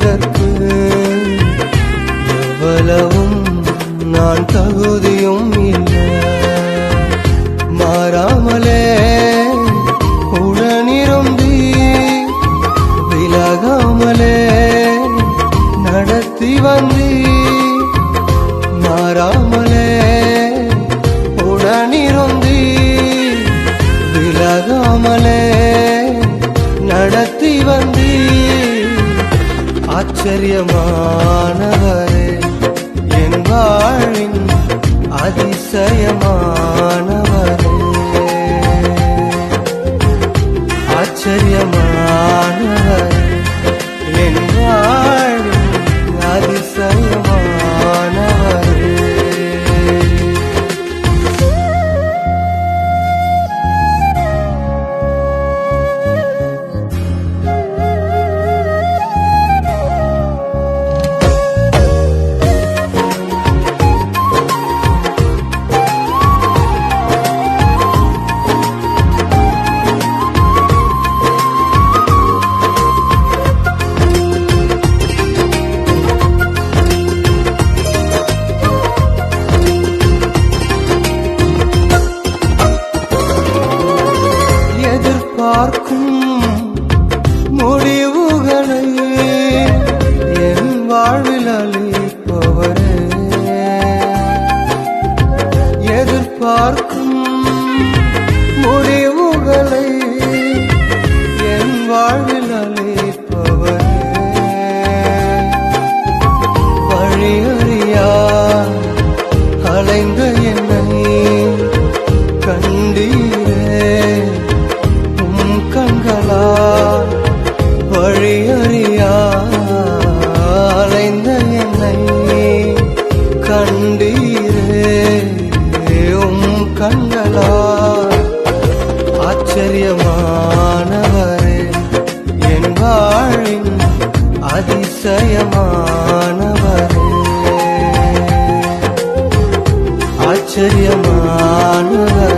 தாங்கினதற்கு ஆச்சரியமானவரே என் வாழின் அதிசயமானவரே. ஆச்சரியமானவரே. கண்டீரே உம் கண்களா ஆச்சரியமானவரே என் வாழின் அதிசயமானவரே. ஆச்சரியமானவரே.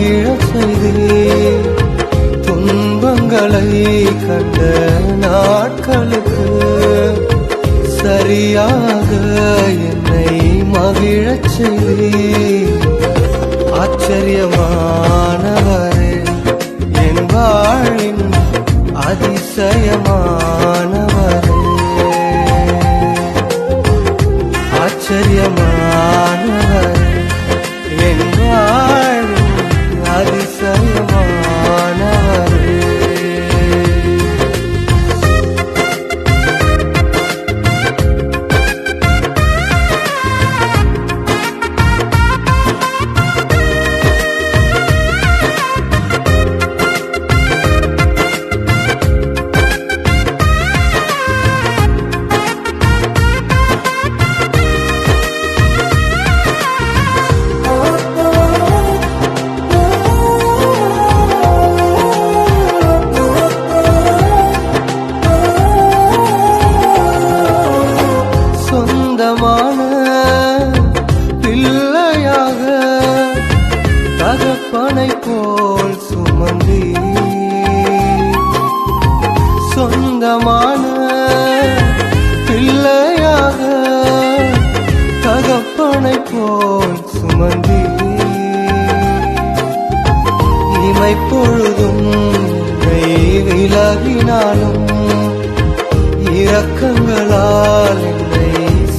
மகிழ செய்து துன்பங்களை கண்ட நாட்களுக்கு சரியாக என்னை மகிழச் செய்து ஆச்சரியமானவரே என் வாழின் அதிசயமான தகப்பனை போல் சுமந்து சொந்தமான பிள்ளையாக தகப்பனை போல் சுமந்தி இமை பொழுதும் உன்னை விலகினாலும் இரக்கங்களால் என்னை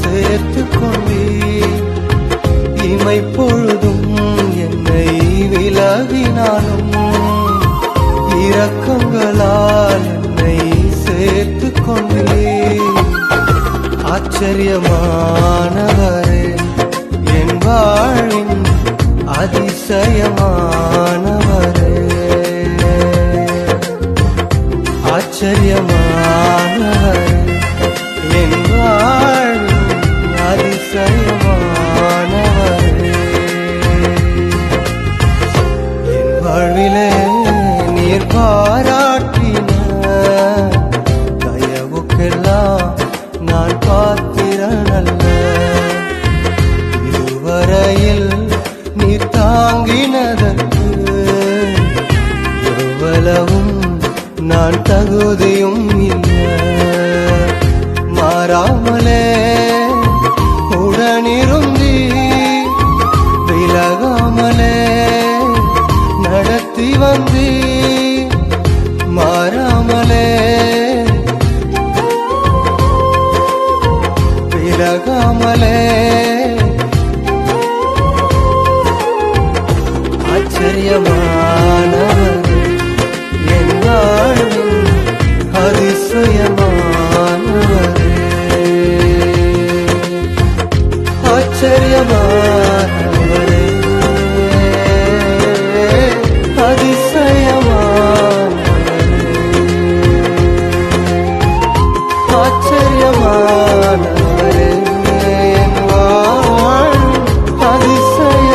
சேர்த்து கொண்டே இமை பொழுதும் உறவினாலும் இரக்கங்களால் என்னை சேர்த்து கொண்டே ஆச்சரியமானவரே என் வாழின் அதிசயமானவரே. ஆச்சரியமான தகுதியும் இல்லை. மாறாமலே உடனிருந்தி விலகாமலே நடத்தி வந்தி. மாறாமலே விலகாமலே. ஆச்சரியமா? say